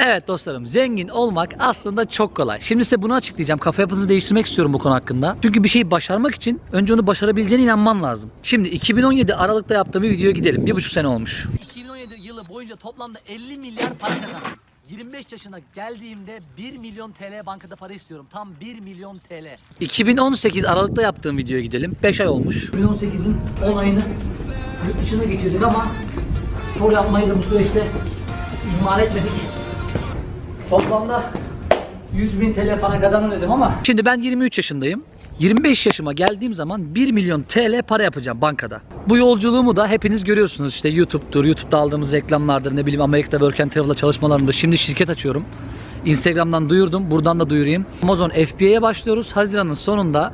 Evet dostlarım zengin olmak aslında çok kolay. Şimdi size bunu açıklayacağım. Kafa yapınızı değiştirmek istiyorum bu konu hakkında. Çünkü bir şeyi başarmak için önce onu başarabileceğine inanman lazım. Şimdi 2017 Aralık'ta yaptığım bir videoya gidelim. Bir buçuk sene olmuş. 2017 yılı boyunca toplamda 50 milyar para kazandım. 25 yaşına geldiğimde 1 milyon TL bankada para istiyorum. Tam 1 milyon TL. 2018 Aralık'ta yaptığım videoya gidelim. 5 ay olmuş. 2018'in 10 ayını yurt dışına geçirdik ama spor yapmayı da bu süreçte ihmal etmedik. Toplamda 100 bin TL para kazanın dedim ama. Şimdi ben 23 yaşındayım. 25 yaşıma geldiğim zaman 1 milyon TL para yapacağım bankada. Bu yolculuğumu da hepiniz görüyorsunuz. İşte YouTube'dur, YouTube'da aldığımız reklamlardır, ne bileyim Amerika'da Work and Travel'da çalışmalarımdır. Şimdi şirket açıyorum. Instagram'dan duyurdum, buradan da duyurayım. Amazon FBA'ye başlıyoruz. Haziran'ın sonunda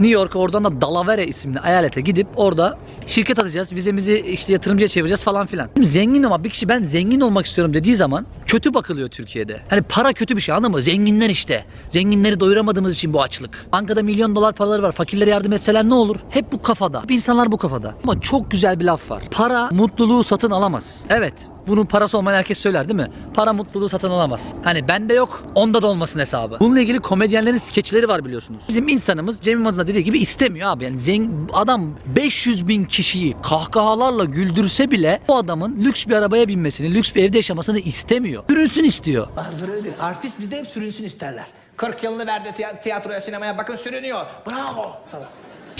New York oradan da Dalavere isimli eyalete gidip orada şirket atacağız. Vizemizi işte yatırımcıya çevireceğiz falan filan. Zengin ama bir kişi ben zengin olmak istiyorum dediği zaman kötü bakılıyor Türkiye'de. Hani para kötü bir şey anladın mı? Zenginler işte. Zenginleri doyuramadığımız için bu açlık. Bankada milyon dolar paraları var. Fakirlere yardım etseler ne olur? Hep bu kafada. Hep insanlar bu kafada. Ama çok güzel bir laf var. Para mutluluğu satın alamaz. Evet. Bunun parası olmayan herkes söyler değil mi? Para mutluluğu satın alamaz. Hani bende yok, onda da olmasın hesabı. Bununla ilgili komedyenlerin skeçleri var biliyorsunuz. Bizim insanımız Cem Yılmaz'ın dediği gibi istemiyor abi. Yani zeng adam 500 bin kişiyi kahkahalarla güldürse bile o adamın lüks bir arabaya binmesini, lüks bir evde yaşamasını istemiyor. Sürünsün istiyor. Bazıları öyledir. Artist bizde hep sürünsün isterler. 40 yılını verdi tiya- tiyatroya, sinemaya bakın sürünüyor. Bravo falan.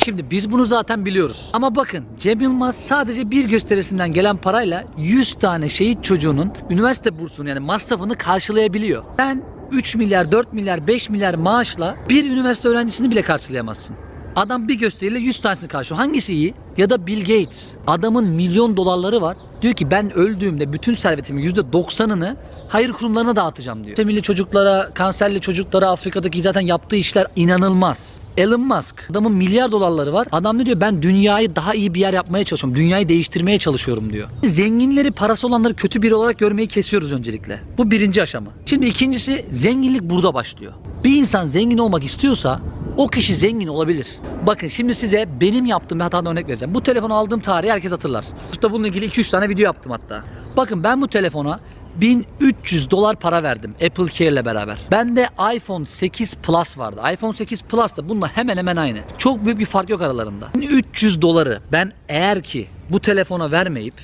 Şimdi biz bunu zaten biliyoruz. Ama bakın Cem Yılmaz sadece bir gösterisinden gelen parayla 100 tane şehit çocuğunun üniversite bursunu yani masrafını karşılayabiliyor. Ben 3 milyar, 4 milyar, 5 milyar maaşla bir üniversite öğrencisini bile karşılayamazsın. Adam bir gösteriyle 100 tanesini karşılıyor. Hangisi iyi? Ya da Bill Gates. Adamın milyon dolarları var. Diyor ki ben öldüğümde bütün servetimin %90'ını hayır kurumlarına dağıtacağım diyor. Temilli çocuklara, kanserli çocuklara Afrika'daki zaten yaptığı işler inanılmaz. Elon Musk. Adamın milyar dolarları var. Adam ne diyor? Ben dünyayı daha iyi bir yer yapmaya çalışıyorum. Dünyayı değiştirmeye çalışıyorum diyor. Zenginleri, parası olanları kötü biri olarak görmeyi kesiyoruz öncelikle. Bu birinci aşama. Şimdi ikincisi zenginlik burada başlıyor. Bir insan zengin olmak istiyorsa o kişi zengin olabilir. Bakın şimdi size benim yaptığım bir hatadan örnek vereceğim. Bu telefonu aldığım tarihi herkes hatırlar. Burada bununla ilgili 2-3 tane video yaptım hatta. Bakın ben bu telefona 1300 dolar para verdim Apple Care ile beraber. Bende iPhone 8 Plus vardı. iPhone 8 Plus da bununla hemen hemen aynı. Çok büyük bir fark yok aralarında. 1300 doları ben eğer ki bu telefona vermeyip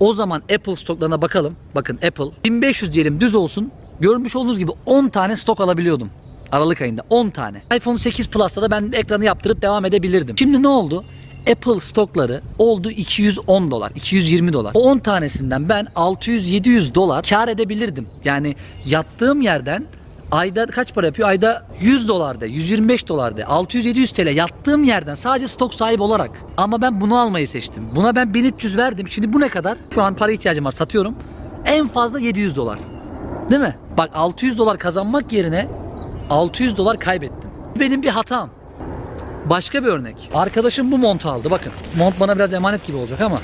o zaman Apple stoklarına bakalım. Bakın Apple 1500 diyelim düz olsun. Görmüş olduğunuz gibi 10 tane stok alabiliyordum. Aralık ayında 10 tane. iPhone 8 Plus'ta da ben ekranı yaptırıp devam edebilirdim. Şimdi ne oldu? Apple stokları oldu 210 dolar, 220 dolar. O 10 tanesinden ben 600-700 dolar kar edebilirdim. Yani yattığım yerden ayda kaç para yapıyor? Ayda 100 dolar de, 125 dolar de, 600-700 TL yattığım yerden sadece stok sahibi olarak. Ama ben bunu almayı seçtim. Buna ben 1300 verdim. Şimdi bu ne kadar? Şu an para ihtiyacım var satıyorum. En fazla 700 dolar. Değil mi? Bak 600 dolar kazanmak yerine 600 dolar kaybettim. Benim bir hatam. Başka bir örnek. Arkadaşım bu montu aldı. Bakın. Mont bana biraz emanet gibi olacak ama.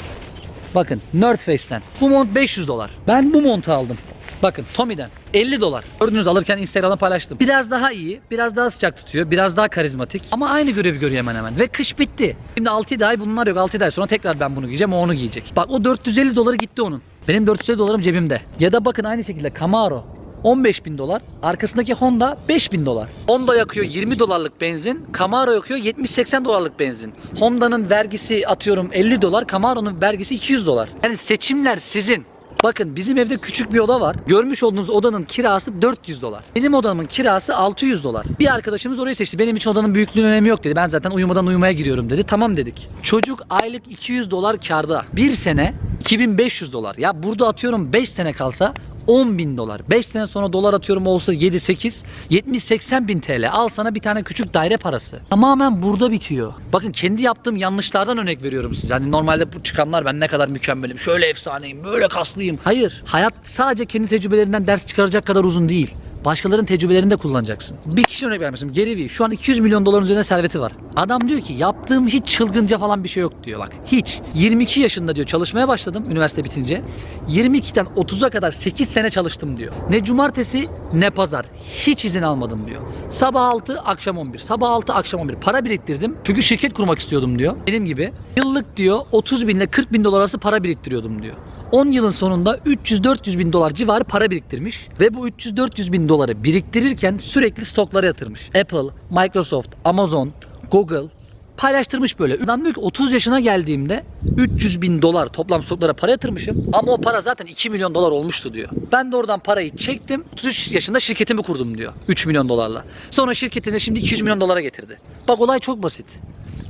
Bakın North Face'ten. Bu mont 500 dolar. Ben bu montu aldım. Bakın Tommy'den 50 dolar. Gördünüz alırken Instagram'da paylaştım. Biraz daha iyi, biraz daha sıcak tutuyor, biraz daha karizmatik. Ama aynı görevi görüyor hemen hemen. Ve kış bitti. Şimdi 6 ay bunlar yok. 6 ay sonra tekrar ben bunu giyeceğim, o onu giyecek. Bak o 450 doları gitti onun. Benim 450 dolarım cebimde. Ya da bakın aynı şekilde Camaro 15 bin dolar. Arkasındaki Honda 5 bin dolar. Honda yakıyor 20 dolarlık benzin. Camaro yakıyor 70-80 dolarlık benzin. Honda'nın vergisi atıyorum 50 dolar. Camaro'nun vergisi 200 dolar. Yani seçimler sizin. Bakın bizim evde küçük bir oda var. Görmüş olduğunuz odanın kirası 400 dolar. Benim odamın kirası 600 dolar. Bir arkadaşımız orayı seçti. Benim için odanın büyüklüğünün önemi yok dedi. Ben zaten uyumadan uyumaya giriyorum dedi. Tamam dedik. Çocuk aylık 200 dolar karda. Bir sene 2500 dolar. Ya burada atıyorum 5 sene kalsa 10 bin dolar. 5 sene sonra dolar atıyorum olsa 7-8, 70-80 bin TL. Al sana bir tane küçük daire parası. Tamamen burada bitiyor. Bakın kendi yaptığım yanlışlardan örnek veriyorum size. Hani normalde bu çıkanlar ben ne kadar mükemmelim, şöyle efsaneyim, böyle kaslıyım. Hayır. Hayat sadece kendi tecrübelerinden ders çıkaracak kadar uzun değil. Başkalarının tecrübelerini de kullanacaksın. Bir kişi örnek vermişim. Gary Vee. Şu an 200 milyon doların üzerinde serveti var. Adam diyor ki yaptığım hiç çılgınca falan bir şey yok diyor bak. Hiç. 22 yaşında diyor çalışmaya başladım üniversite bitince. 22'den 30'a kadar 8 sene çalıştım diyor. Ne cumartesi ne pazar. Hiç izin almadım diyor. Sabah 6 akşam 11. Sabah 6 akşam 11. Para biriktirdim. Çünkü şirket kurmak istiyordum diyor. Benim gibi. Yıllık diyor 30 bin ile 40 bin dolar arası para biriktiriyordum diyor. 10 yılın sonunda 300-400 bin dolar civarı para biriktirmiş ve bu 300-400 bin doları biriktirirken sürekli stoklara yatırmış. Apple, Microsoft, Amazon, Google paylaştırmış böyle. Adam diyor ki 30 yaşına geldiğimde 300 bin dolar toplam stoklara para yatırmışım ama o para zaten 2 milyon dolar olmuştu diyor. Ben de oradan parayı çektim 33 yaşında şirketimi kurdum diyor 3 milyon dolarla. Sonra şirketini şimdi 200 milyon dolara getirdi. Bak olay çok basit.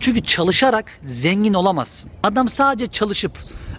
Çünkü çalışarak zengin olamazsın. Adam sadece çalışıp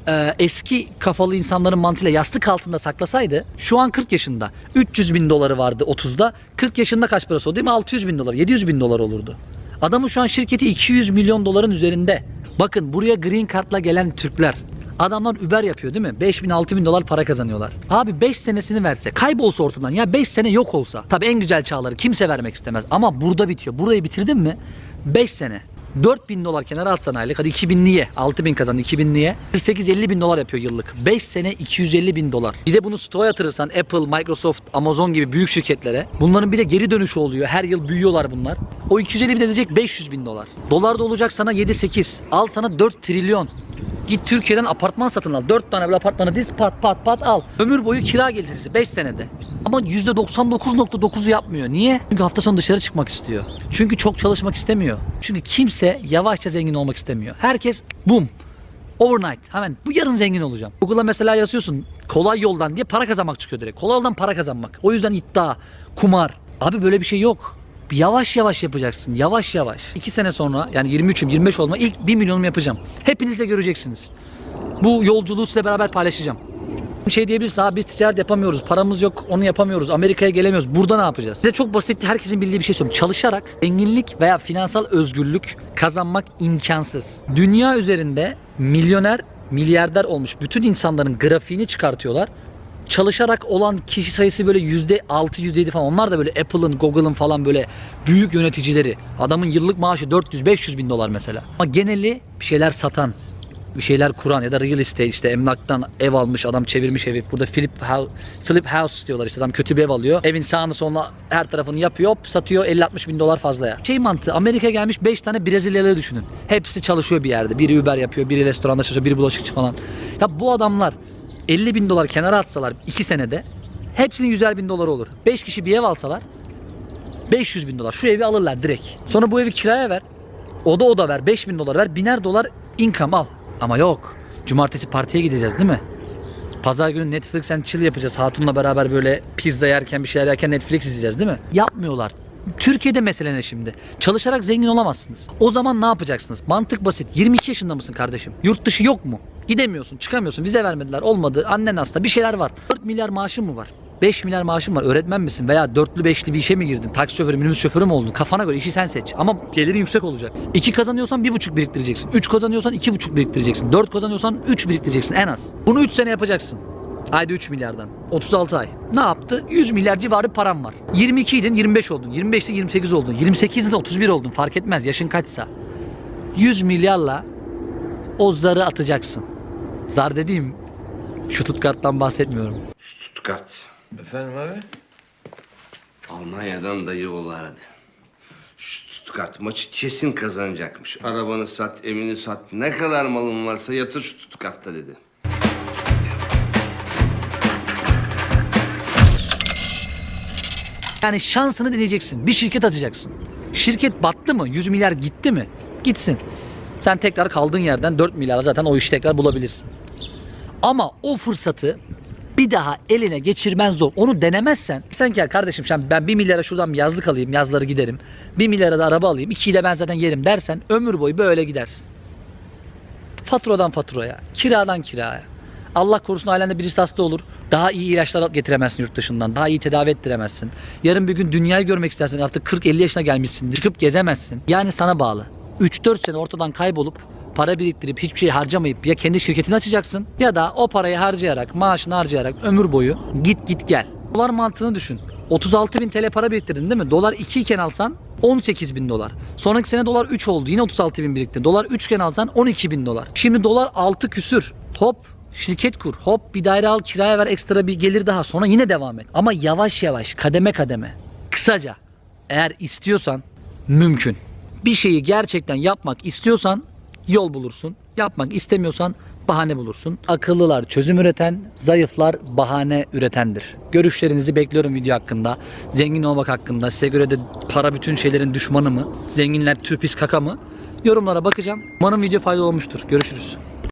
e, eski kafalı insanların mantığıyla yastık altında saklasaydı şu an 40 yaşında 300 bin doları vardı 30'da 40 yaşında kaç parası oldu değil mi 600 bin dolar 700 bin dolar olurdu. Adamın şu an şirketi 200 milyon doların üzerinde. Bakın buraya green card'la gelen Türkler Adamlar Uber yapıyor değil mi? 5 bin 6 bin dolar para kazanıyorlar. Abi 5 senesini verse kaybolsa ortadan ya 5 sene yok olsa. Tabi en güzel çağları kimse vermek istemez. Ama burada bitiyor. Burayı bitirdin mi 5 sene. 4 bin dolar kenara atsan aylık. Hadi 2000 niye? 6 bin kazan 2000 niye? 48-50 bin dolar yapıyor yıllık. 5 sene 250 bin dolar. Bir de bunu stoğa yatırırsan Apple, Microsoft, Amazon gibi büyük şirketlere bunların bir de geri dönüşü oluyor. Her yıl büyüyorlar bunlar. O 250 bin edecek 500 bin dolar. Dolar da olacak sana 7-8. Al sana 4 trilyon. Git Türkiye'den apartman satın al. 4 tane böyle apartmanı diz pat pat pat al. Ömür boyu kira getirisi 5 senede. Ama %99.9'u yapmıyor. Niye? Çünkü hafta sonu dışarı çıkmak istiyor. Çünkü çok çalışmak istemiyor. Çünkü kimse yavaşça zengin olmak istemiyor. Herkes boom. Overnight. Hemen bu yarın zengin olacağım. Google'a mesela yazıyorsun kolay yoldan diye para kazanmak çıkıyor direkt. Kolay yoldan para kazanmak. O yüzden iddia, kumar. Abi böyle bir şey yok. Yavaş yavaş yapacaksın. Yavaş yavaş. 2 sene sonra yani 23'üm 25 olma ilk 1 milyonumu yapacağım. Hepiniz de göreceksiniz. Bu yolculuğu size beraber paylaşacağım. Bir şey diyebilirsin abi biz ticaret yapamıyoruz. Paramız yok onu yapamıyoruz. Amerika'ya gelemiyoruz. Burada ne yapacağız? Size çok basit herkesin bildiği bir şey söyleyeyim. Çalışarak zenginlik veya finansal özgürlük kazanmak imkansız. Dünya üzerinde milyoner, milyarder olmuş bütün insanların grafiğini çıkartıyorlar. Çalışarak olan kişi sayısı böyle yüzde altı, yüzde yedi falan. Onlar da böyle Apple'ın, Google'ın falan böyle büyük yöneticileri. Adamın yıllık maaşı 400-500 bin dolar mesela. Ama geneli bir şeyler satan, bir şeyler kuran ya da real estate işte emlaktan ev almış adam çevirmiş evi. Burada Philip House, Philip House diyorlar işte adam kötü bir ev alıyor. Evin sağını solunu her tarafını yapıyor hop, satıyor 50-60 bin dolar fazlaya. Şey mantığı Amerika'ya gelmiş 5 tane Brezilyalı düşünün. Hepsi çalışıyor bir yerde. Biri Uber yapıyor, biri restoranda çalışıyor, biri bulaşıkçı falan. Ya bu adamlar 50 bin dolar kenara atsalar 2 senede hepsinin 100 bin doları olur. 5 kişi bir ev alsalar 500 bin dolar. Şu evi alırlar direkt. Sonra bu evi kiraya ver. Oda oda ver. 5 bin dolar ver. Biner dolar income al. Ama yok. Cumartesi partiye gideceğiz değil mi? Pazar günü Netflix and chill yapacağız. Hatun'la beraber böyle pizza yerken bir şeyler yerken Netflix izleyeceğiz değil mi? Yapmıyorlar. Türkiye'de mesele ne şimdi? Çalışarak zengin olamazsınız. O zaman ne yapacaksınız? Mantık basit. 22 yaşında mısın kardeşim? Yurt dışı yok mu? Gidemiyorsun, çıkamıyorsun. Vize vermediler. Olmadı. Annen hasta. Bir şeyler var. 4 milyar maaşın mı var? 5 milyar maaşın var. Öğretmen misin? Veya dörtlü beşli bir işe mi girdin? Taksi şoförü, minibüs şoförü mü oldun? Kafana göre işi sen seç. Ama gelirin yüksek olacak. 2 kazanıyorsan 1,5 biriktireceksin. 3 kazanıyorsan 2,5 biriktireceksin. 4 kazanıyorsan 3 biriktireceksin en az. Bunu 3 sene yapacaksın. Ayda 3 milyardan. 36 ay. Ne yaptı? 100 milyar civarı param var. 22 idin 25 oldun. 25'te 28 oldun. 28'de 31 oldun. Fark etmez yaşın kaçsa. 100 milyarla o zarı atacaksın. Zar dediğim şu Stuttgart'tan bahsetmiyorum. Stuttgart. Efendim abi? Almanya'dan dayı oğlu aradı. Stuttgart maçı kesin kazanacakmış. Arabanı sat, evini sat. Ne kadar malın varsa yatır Stuttgart'ta dedi. Yani şansını deneyeceksin. Bir şirket açacaksın. Şirket battı mı? 100 milyar gitti mi? Gitsin. Sen tekrar kaldığın yerden 4 milyar zaten o işi tekrar bulabilirsin. Ama o fırsatı bir daha eline geçirmen zor. Onu denemezsen sen ki ya kardeşim sen ben 1 milyara şuradan bir yazlık alayım yazları giderim. 1 milyara da araba alayım 2'yi de ben zaten yerim dersen ömür boyu böyle gidersin. Faturadan faturaya, kiradan kiraya. Allah korusun ailende birisi hasta olur. Daha iyi ilaçlar getiremezsin yurt dışından. Daha iyi tedavi ettiremezsin. Yarın bir gün dünyayı görmek istersen artık 40-50 yaşına gelmişsin. Çıkıp gezemezsin. Yani sana bağlı. 3-4 sene ortadan kaybolup para biriktirip hiçbir şey harcamayıp ya kendi şirketini açacaksın ya da o parayı harcayarak, maaşını harcayarak ömür boyu git git gel. Dolar mantığını düşün. 36 bin TL para biriktirdin değil mi? Dolar 2 iken alsan 18 bin dolar. Sonraki sene dolar 3 oldu. Yine 36 bin birikti. Dolar 3 iken alsan 12 bin dolar. Şimdi dolar 6 küsür. Hop şirket kur. Hop bir daire al kiraya ver ekstra bir gelir daha. Sonra yine devam et. Ama yavaş yavaş kademe kademe. Kısaca eğer istiyorsan mümkün. Bir şeyi gerçekten yapmak istiyorsan yol bulursun. Yapmak istemiyorsan bahane bulursun. Akıllılar çözüm üreten, zayıflar bahane üretendir. Görüşlerinizi bekliyorum video hakkında. Zengin olmak hakkında. Size göre de para bütün şeylerin düşmanı mı? Zenginler tüpis kaka mı? Yorumlara bakacağım. Umarım video faydalı olmuştur. Görüşürüz.